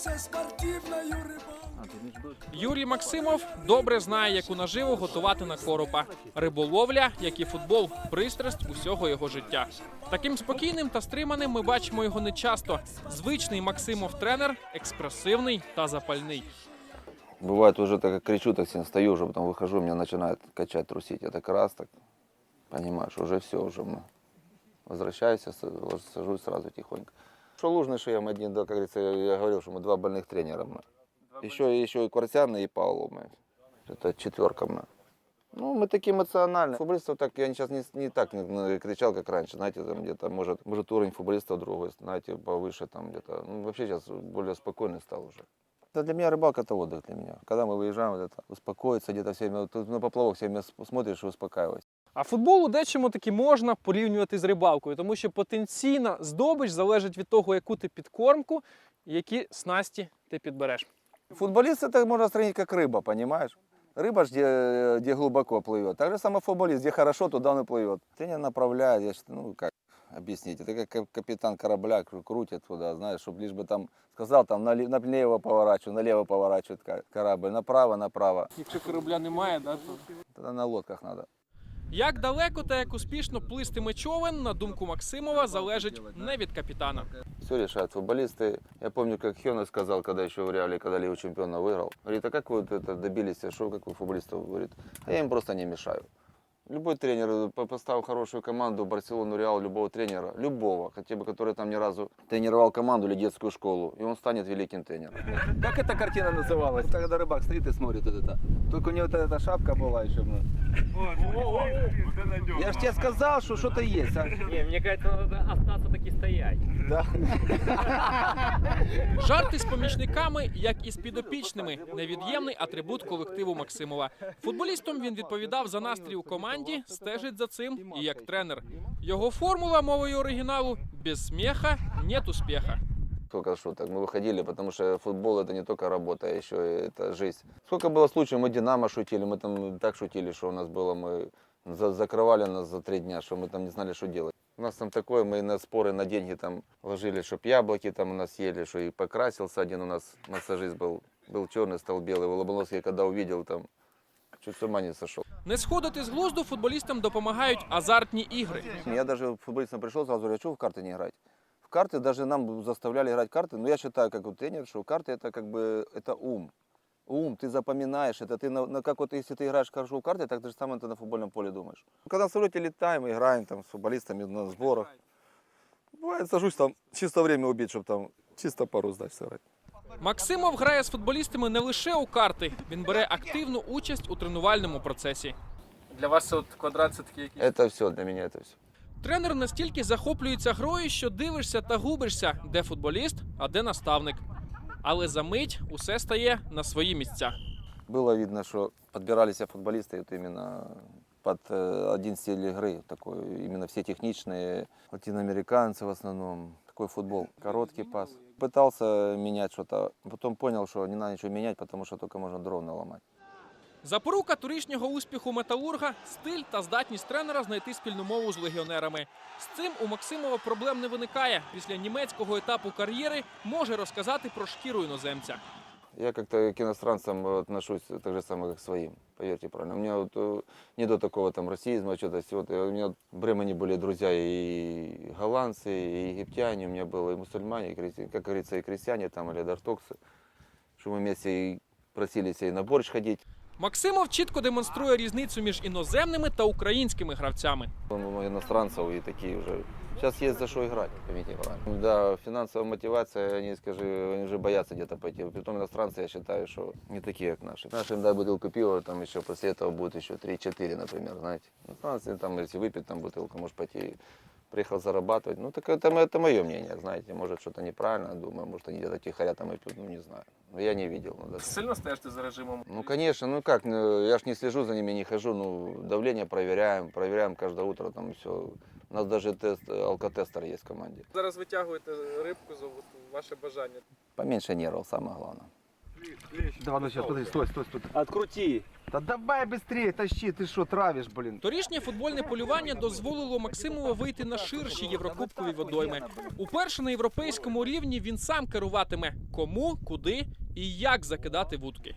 Занимаемся спортивной рыбалкой. Юрій Максимов добре знає, яку наживу готувати на коропа. Риболовля, як і футбол, пристрасть усього його життя. Таким спокійним та стриманим ми бачимо його нечасто. Звичний Максимов тренер, експресивний та запальний. Бывает уже так как кричу, так сильно стою, уже потом выхожу, меня начинает качать, трусить. Я так раз, так, понимаешь, уже все, уже мы. Возвращаюсь, я с- сажусь сразу тихонько. Что Лужный, что я, мы один, да, как говорится, я, я говорил, что мы два больных тренера. Мы. Еще, еще и Квартяна, и Павлов. Мы. Это четверка мы. Ну, мы такие эмоциональные. Футболистов так, я сейчас не, не так не- не кричал, как раньше. Знаете, там где-то, может, может уровень футболистов другой, знаете, повыше там где-то. Ну, вообще сейчас более спокойный стал уже. Да для меня рыбалка это отдых для меня. Когда мы выезжаем, вот это, успокоиться где-то все время, тут на поплавок все время с- смотришь и успокаиваешься. А футбол у дечому таки можна порівнювати з рибалкою, тому що потенційна здобич залежить від того, яку ти підкормку і які снасті ти підбереш. Футболист это можно сравнить как рыба, понимаешь? Рыба ж где, где глубоко плывет. Так же самое футболист, где хорошо, туда он и плывет. Тренер направляет, я считаю, ну как объяснить, это как кап- капитан корабля кру- крутит туда, знаешь, чтобы лишь бы там сказал, там нале- налево поворачиваю, налево поворачивает ка- корабль, направо, направо. Якщо корабля немає, да, то Тогда на лодках надо. Як далеко та як успішно плистиме човен, на думку Максимова, залежить не від капітана. Все решают футболисты. Я помню, как Хёне сказал, когда еще в Реале, когда Лигу чемпиона выиграл. Говорит, а как вы вот это добились, а что, как вы футболистов? Говорит, а я им просто не мешаю. Любой тренер, э, по- поставил хорошую команду, Барселону, Реал, любого тренера, любого, хотя бы, который там ни разу тренировал команду или детскую школу, и он станет великим тренером. Как эта картина называлась? Когда рыбак стоит и смотрит вот это. Только у него вот эта шапка была еще. Я же тебе сказал, что что-то есть. а. Не, мне кажется, надо остаться таки стоять. Да. Жарти з помічниками, як і з підопічними, невід'ємний атрибут колективу Максимова. Футболістом він відповідав за настрій у команді, стежить за цим і як тренер. Його формула мовою оригіналу без сміха нет успіха. Сколько шуток. Мы выходили, потому что футбол это не только работа, а еще и это жизнь. Сколько было случаев, мы Динамо шутили, мы там так шутили, что у нас было, мы за- закрывали нас за три дня, что мы там не знали, что делать. У нас там такое, мы на споры, на деньги там ложили, чтоб яблоки там у нас ели, что и покрасился один у нас массажист был, был черный, стал белый. Лобановский, когда увидел там, чуть с ума не сошел. Не сходити з глузду футболістам допомагають азартні ігри. Я даже футболистам пришел, сразу говорю, а что в карты не играть? В карты даже нам заставляли играть карты, но я считаю, как вот тренер, что карты это как бы это ум. Ум, ты запоминаешь это, ты на, на- как вот если ты играешь хорошо в карты, так же самое ты на футбольном поле думаешь. Когда в самолете летаем, играем там с футболистами на сборах, бывает сажусь там чисто время убить, чтобы там чисто пару сдать сыграть. Максимов грає з футболістами не лише у карти, він бере активну участь у тренувальному процесі. Для вас це от квадрат це такий якийсь. Это все для меня, это все. Тренер настільки захоплюється грою, що дивишся та губишся, де футболіст, а де наставник. Але за мить усе стає на свої місця. Было видно, что подбирались футболисты вот именно под э, один стиль игры, такой, именно все техничные, латиноамериканцы в основном, такой футбол, короткий пас. Пытался менять что-то, потом понял, что не надо ничего менять, потому что только можно дрон наломать. Запорука торішнього успіху металурга стиль та здатність тренера знайти спільну мову з легіонерами. З цим у Максимова проблем не виникає. Після німецького етапу кар'єри може розказати про шкіру іноземця. Я как-то к иностранцам э, отношусь так же самое, как к своим, поверьте правильно. У меня вот э, нету такого там расизма, что-то всего. У меня в Бремени были друзья и голландцы, и египтяне, у меня было и мусульмане, и христи- как говорится, и крестьяне там, или дартоксы, что мы вместе и просились и на борщ ходить. Максимов чітко демонструє різницю між іноземними та українськими гравцями. Много иностранцев и такие уже. Сейчас есть за что играть, поймите правильно. Да, финансовая мотивация, они, скажи, они уже боятся где-то пойти. Притом иностранцы, я считаю, что не такие, как наши. Наши им дай бутылку пива, там еще после этого будет еще 3-4, например, знаете. Иностранцы, там, если выпить там бутылку, может пойти приехал зарабатывать. Ну, так это, это мое мнение, знаете. Может, что-то неправильно, думаю, может, они где-то тихоря там и пьют, ну, не знаю. Но я не видел. Ну, даже. Сильно стежите за режимом. Ну, конечно, ну как, ну, я ж не слежу за ними, не хожу, ну, давление проверяем, проверяем каждое утро, там все. У нас даже тест, э, алкотестер есть в команде. Зараз витягуєте рибку за ваше бажання. Поменьше нервов, самое главное. Давай, ну сейчас, подожди, стой, стой, стой. Открути. Та давай быстрее, тащи, ти що, травиш, блін. Торішнє футбольне полювання дозволило Максимову вийти на ширші єврокубкові водойми. Уперше на європейському рівні він сам керуватиме кому, куди і як закидати вудки.